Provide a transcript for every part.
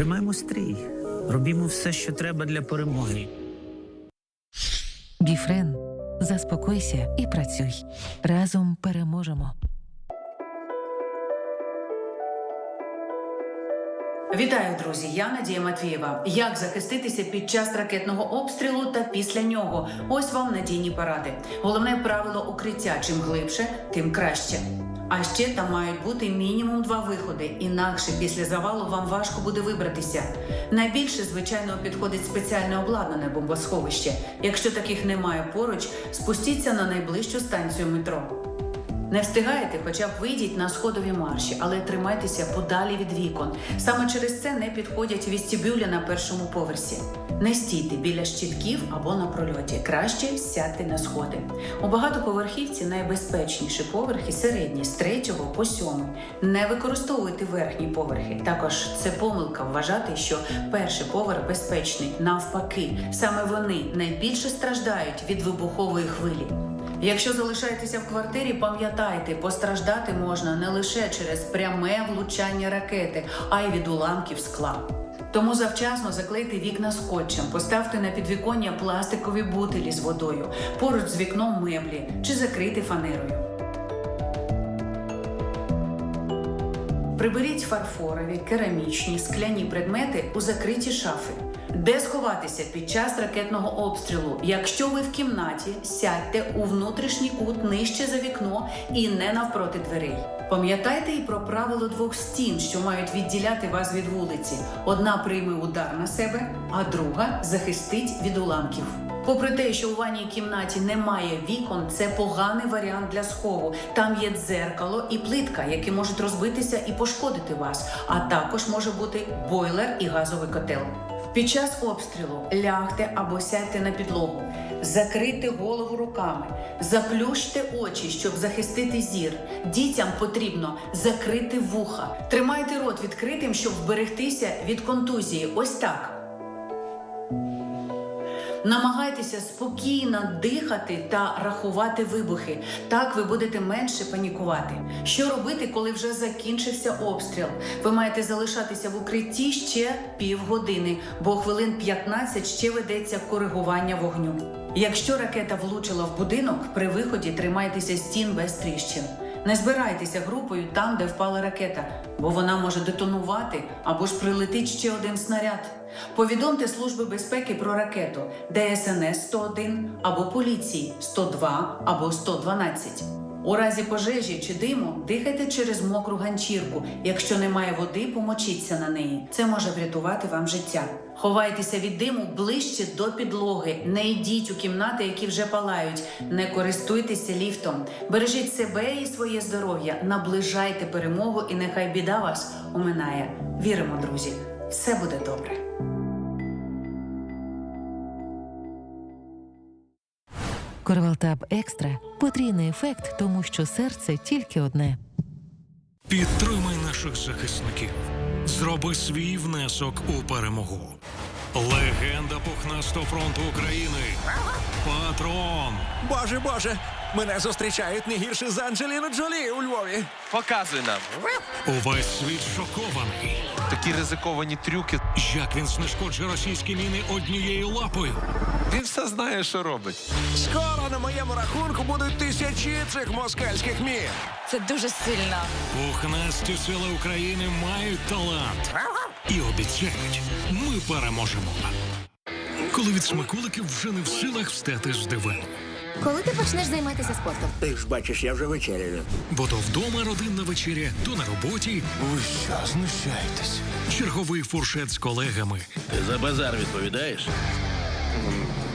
Тримаймо стрій, робімо все, що треба для перемоги. Біфрен, заспокойся і працюй. Разом переможемо. Вітаю, друзі! Я Надія Матвієва. Як захиститися під час ракетного обстрілу та після нього? Ось вам надійні поради. Головне правило укриття: чим глибше, тим краще. А ще там мають бути мінімум два виходи, інакше після завалу вам важко буде вибратися. Найбільше, звичайно, підходить спеціальне обладнане бомбосховище. Якщо таких немає поруч, спустіться на найближчу станцію метро. Не встигаєте, хоча б вийдіть на сходові марші, але тримайтеся подалі від вікон. Саме через це не підходять вестибюлі на першому поверсі. Не стійте біля щитків або на прольоті. Краще сядьте на сходи. У багатоповерхівці найбезпечніші поверхи середні з третього по сьомий. Не використовуйте верхні поверхи. Також це помилка вважати, що перший поверх безпечний. Навпаки, саме вони найбільше страждають від вибухової хвилі. Якщо залишаєтеся в квартирі, пам'ятайте, постраждати можна не лише через пряме влучання ракети, а й від уламків скла. Тому завчасно заклейте вікна скотчем, поставте на підвіконня пластикові бутилі з водою, поруч з вікном меблі чи закрити фанерою. Приберіть фарфорові, керамічні, скляні предмети у закриті шафи. Де сховатися під час ракетного обстрілу? Якщо ви в кімнаті, сядьте у внутрішній кут нижче за вікно і не навпроти дверей. Пам'ятайте і про правило двох стін, що мають відділяти вас від вулиці. Одна прийме удар на себе, а друга захистить від уламків. Попри те, що у ванній кімнаті немає вікон, це поганий варіант для схову. Там є дзеркало і плитка, які можуть розбитися і пошкодити вас. А також може бути бойлер і газовий котел. Під час обстрілу лягте або сядьте на підлогу, закрийте голову руками, заплющте очі, щоб захистити зір. Дітям потрібно закрити вуха. Тримайте рот відкритим, щоб вберегтися від контузії. Ось так. Намагайтеся спокійно дихати та рахувати вибухи. Так ви будете менше панікувати. Що робити, коли вже закінчився обстріл? Ви маєте залишатися в укритті ще півгодини, бо хвилин 15 ще ведеться коригування вогню. Якщо ракета влучила в будинок, при виході тримайтеся стін без тріщин. Не збирайтеся групою там, де впала ракета, бо вона може детонувати або ж прилетить ще один снаряд. Повідомте Служби безпеки про ракету ДСНС 101 або поліції 102 або 112. У разі пожежі чи диму дихайте через мокру ганчірку. Якщо немає води, помочіться на неї. Це може врятувати вам життя. Ховайтеся від диму ближче до підлоги. Не йдіть у кімнати, які вже палають. Не користуйтеся ліфтом. Бережіть себе і своє здоров'я. Наближайте перемогу, і нехай біда вас оминає. Віримо, друзі, все буде добре. Корвалтаб Екстра потрійний ефект, тому що серце тільки одне. Підтримай наших захисників. Зроби свій внесок у перемогу. Легенда пухнастого фронту України. Патрон. Боже, боже, мене зустрічають не гірше за Анджеліну Джолі у Львові. Показуй нам. Увесь світ шокований. Такі ризиковані трюки. Як він знешкоджує російські міни однією лапою. Він все знає, що робить. Скоро на моєму рахунку будуть тисячі цих москальських мін. Це дуже сильно. Пухнасті сили України мають талант. І обіцяють, ми переможемо. Коли від смаколиків вже не в силах встати з дивану. Коли ти почнеш займатися спортом? Ти ж бачиш, я вже вечеряю. Бо то вдома родинна вечеря, то на роботі. Ви що, знущаєтесь? Черговий фуршет з колегами. Ти за базар відповідаєш?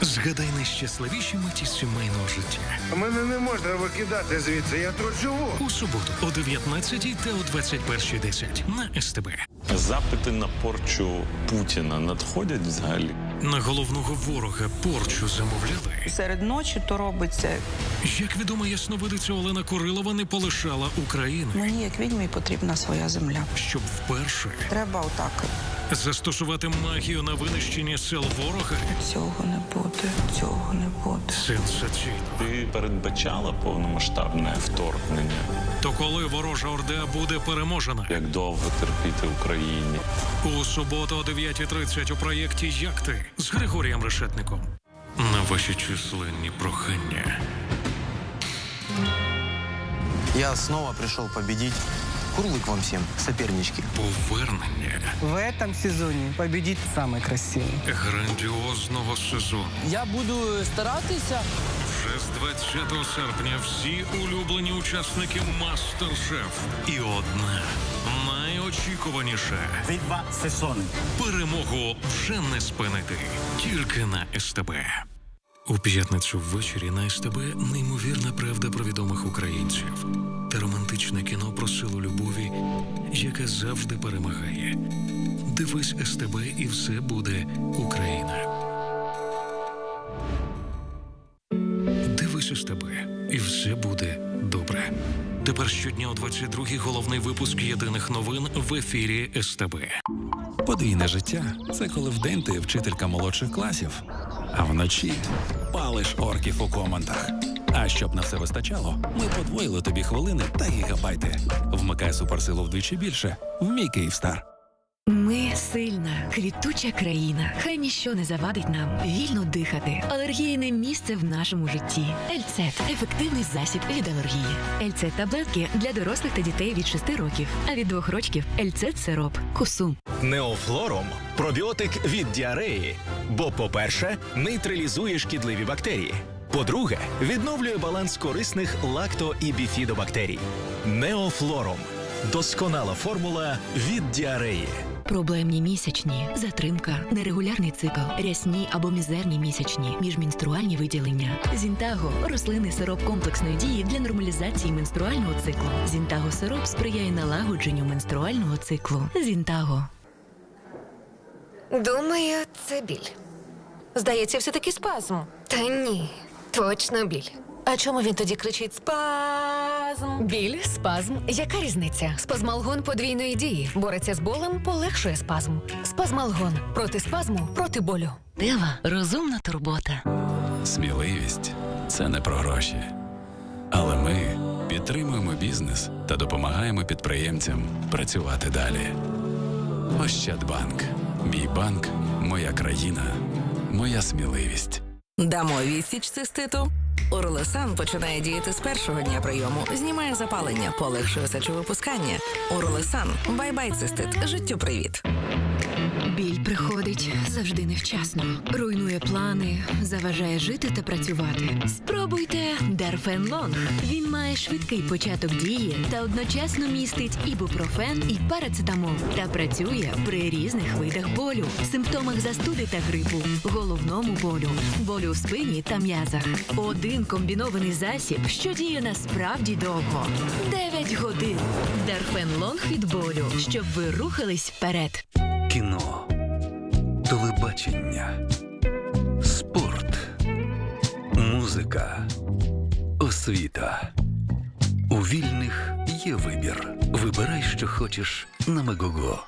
Згадай найщасливіші миті сімейного життя. Мене не можна викидати звідси, я тут живу. У суботу о 19 та о 21.10 на СТБ. Запити на порчу Путіна надходять взагалі. На головного ворога порчу замовляли. серед ночі то робиться. Як відома ясновидиця Олена Корилова не полишала України, Мені як відьмі потрібна своя земля. щоб вперше Треба отак Застосувати магію на винищення сил ворога Цього не буде, цього не буде. сенсаційно. Ти передбачала повномасштабне вторгнення? То коли ворожа орда буде переможена? Як довго терпіти Україні? У суботу о 9.30 у проєкті Як ти з Григорієм Решетником. На ваші численні прохання. Я снова пришел победить. Курлык вам всем, сопернички. Повернення В этом сезоне победит самый красивый. грандіозного сезону. Я буду стараться. Вже з 20 серпня всі улюблені учасники Мастер-Шеф. І одна найочікуваніша Від два сезони. перемогу вже не спинити. Тільки на СТБ. У п'ятницю ввечері на СТБ неймовірна правда про відомих українців та романтичне кіно про силу любові, яка завжди перемагає. Дивись СТБ і все буде Україна. Дивись СТБ і все буде добре. Тепер щодня о 22-й головний випуск єдиних новин в ефірі СТБ. Подвійне життя це коли вдень ти вчителька молодших класів, а вночі палиш орків у командах. А щоб на все вистачало, ми подвоїли тобі хвилини та гігабайти. Вмикай суперсилу вдвічі більше в мій Київстар. Ми сильна, квітуча країна. Хай ніщо не завадить нам вільно дихати. Алергійне місце в нашому житті. Ельцет ефективний засіб від алергії. Ельцет таблетки для дорослих та дітей від 6 років, а від 2 років Ельцет сироп. Кусум. Неофлором пробіотик від діареї. Бо, по-перше, нейтралізує шкідливі бактерії. По-друге, відновлює баланс корисних лакто і біфідобактерій. Неофлором досконала формула від діареї. Проблемні місячні, затримка, нерегулярний цикл, рясні або мізерні місячні, міжменструальні виділення. Зінтаго рослинний сироп комплексної дії для нормалізації менструального циклу. Зінтаго сироп сприяє налагодженню менструального циклу. Зінтаго. Думаю, це біль. Здається, все-таки спазм. Та ні, точно біль. А чому він тоді кричить спазм? Біль, спазм. Яка різниця? Спазмалгон подвійної дії. Бореться з болем, полегшує спазм. Спазмалгон проти спазму, проти болю. Дева розумна турбота. Сміливість це не про гроші. Але ми підтримуємо бізнес та допомагаємо підприємцям працювати далі. Ощадбанк. Мій банк, моя країна, моя сміливість. Дамо відсіч циститу. Орлесан починає діяти з першого дня прийому, знімає запалення, полегшує сечовипускання. Орлесан, бай-бай цистит, життю привіт. Біль приходить завжди невчасно, руйнує плани, заважає жити та працювати. Спробуйте Дарфенлонг. Він має швидкий початок дії та одночасно містить ібупрофен і парацетамол та працює при різних видах болю, симптомах застуди та грипу, головному болю, болю в спині та м'язах. Один комбінований засіб, що діє насправді довго 9 годин. Дарфенлонг від болю, щоб ви рухались вперед. Кіно, телебачення, спорт, музика, освіта. У вільних є вибір. Вибирай, що хочеш на Мегого.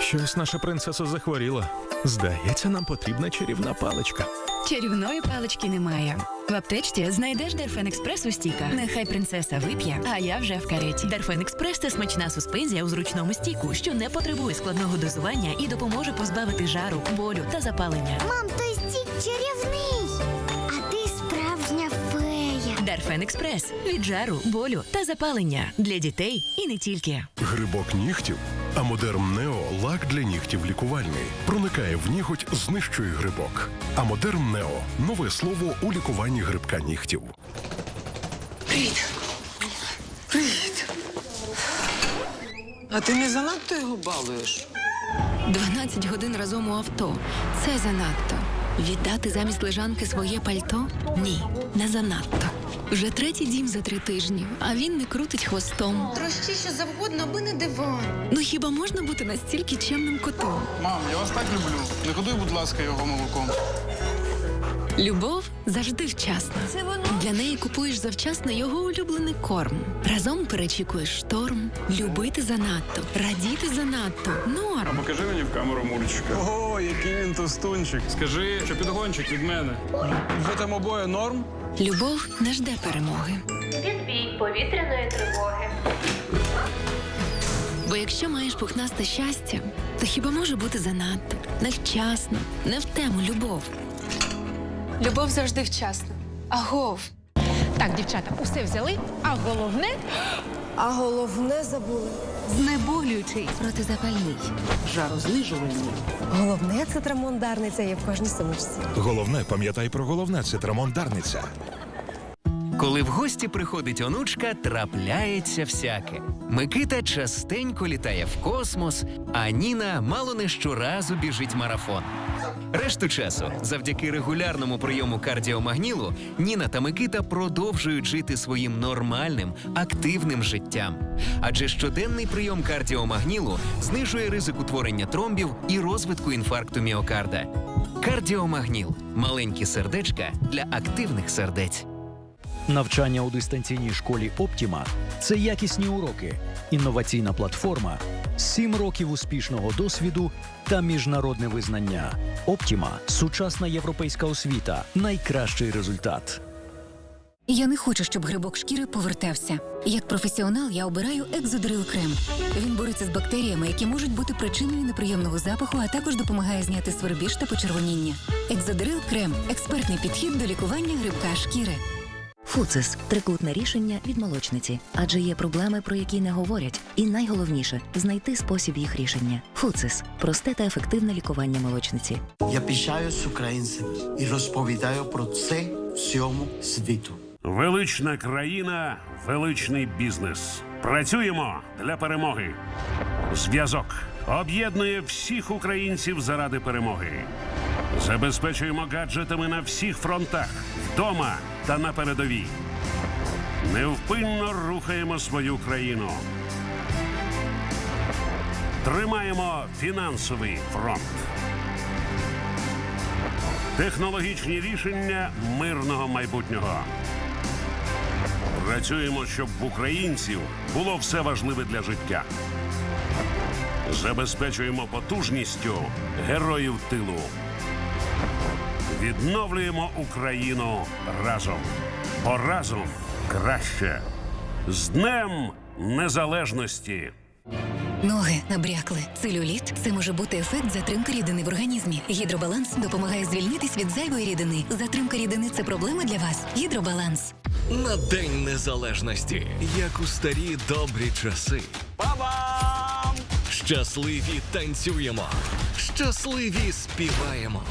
Щось наша принцеса захворіла. Здається, нам потрібна чарівна паличка. Чарівної палички немає. В аптечці знайдеш Дерфен Експрес у стіках. Нехай принцеса вип'є, а я вже в кареті. Дерфен Експрес це смачна суспензія у зручному стіку, що не потребує складного дозування і допоможе позбавити жару, болю та запалення. Мам, той стік чарівний. Фея. Експрес від жару, болю та запалення для дітей і не тільки. Грибок нігтів. Амодерм Нео лак для нігтів лікувальний. Проникає в ніготь, знищує грибок. Амодерм Нео нове слово у лікуванні грибка нігтів. Привіт. Привіт. А ти не занадто його балуєш? 12 годин разом у авто. Це занадто. Віддати замість лежанки своє пальто? Ні, не занадто. Вже третій дім за три тижні, а він не крутить хвостом. Трощи що завгодно, аби не диван. Ну хіба можна бути настільки чемним котом? Мам, я вас так люблю. Не годуй, будь ласка, його молоком. Любов завжди вчасно. Це воно. Для неї купуєш завчасно його улюблений корм. Разом перечікуєш шторм, любити занадто, радіти занадто. Норм. Покажи мені в камеру Мурчика. О, який він товстунчик. Скажи, що підгончик від мене. Ви там обоє норм? Любов не жде перемоги. Відбій повітряної тривоги. Бо якщо маєш пухнасте щастя, то хіба може бути занадто, невчасно, не в тему любов. Любов завжди вчасна. Агов. Так, дівчата, усе взяли, а головне А головне забули. знеболюючий. Протизапальний. Головне це трамондарниця є в кожній сумочці. Головне, пам'ятай про головне це Дарниця. Коли в гості приходить онучка, трапляється всяке. Микита частенько літає в космос, а Ніна мало не щоразу біжить марафон. Решту часу, завдяки регулярному прийому кардіомагнілу, Ніна та Микита продовжують жити своїм нормальним, активним життям. Адже щоденний прийом кардіомагнілу знижує ризик утворення тромбів і розвитку інфаркту міокарда. Кардіомагніл маленькі сердечка для активних сердець. Навчання у дистанційній школі Оптіма це якісні уроки, інноваційна платформа, сім років успішного досвіду та міжнародне визнання. Оптіма сучасна європейська освіта, найкращий результат. Я не хочу, щоб грибок шкіри повертався. Як професіонал, я обираю екзодрил крем. Він бореться з бактеріями, які можуть бути причиною неприємного запаху, а також допомагає зняти свербіж та почервоніння. Екзодрил крем експертний підхід до лікування грибка шкіри. Фуцис трикутне рішення від молочниці, адже є проблеми, про які не говорять, і найголовніше знайти спосіб їх рішення. Фуцис просте та ефективне лікування молочниці. Я пишаюсь українцем і розповідаю про це всьому світу. Велична країна, величний бізнес. Працюємо для перемоги. Зв'язок об'єднує всіх українців заради перемоги. Забезпечуємо гаджетами на всіх фронтах, вдома та на передовій. Невпинно рухаємо свою країну. Тримаємо фінансовий фронт. Технологічні рішення мирного майбутнього. Працюємо, щоб в українців було все важливе для життя. Забезпечуємо потужністю героїв тилу. Відновлюємо Україну разом. Бо разом краще. З Днем Незалежності! Ноги набрякли. Целюліт це може бути ефект затримки рідини в організмі. Гідробаланс допомагає звільнитись від зайвої рідини. Затримка рідини це проблема для вас. Гідробаланс. На День Незалежності, як у старі добрі часи. Ба-бам! Щасливі танцюємо, щасливі співаємо.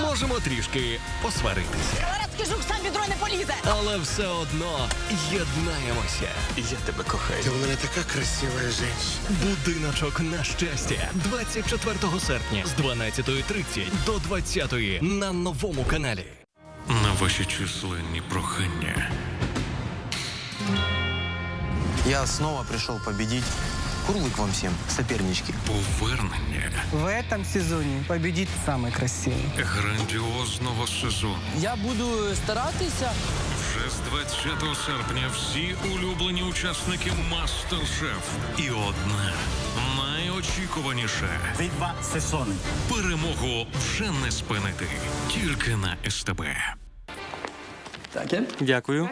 Можемо трішки посваритися. сам відро не полізе. Але все одно єднаємося. Я тебе кохаю. Ти у мене така красива жінка. Будиночок на щастя 24 серпня з 12.30 до 20.00 на новому каналі. На ваші численні прохання. Я снова пришел победить. Курлык вам всем, сопернички. Повернення В этом сезоне победит самый красивый. грандіозного сезону. Я буду старатися. Вже з 20 серпня всі улюблені учасники Мастер-Шеф. І одна найочікуваніша Два сезони. перемогу вже не спинити. Тільки на СТБ. Дякую.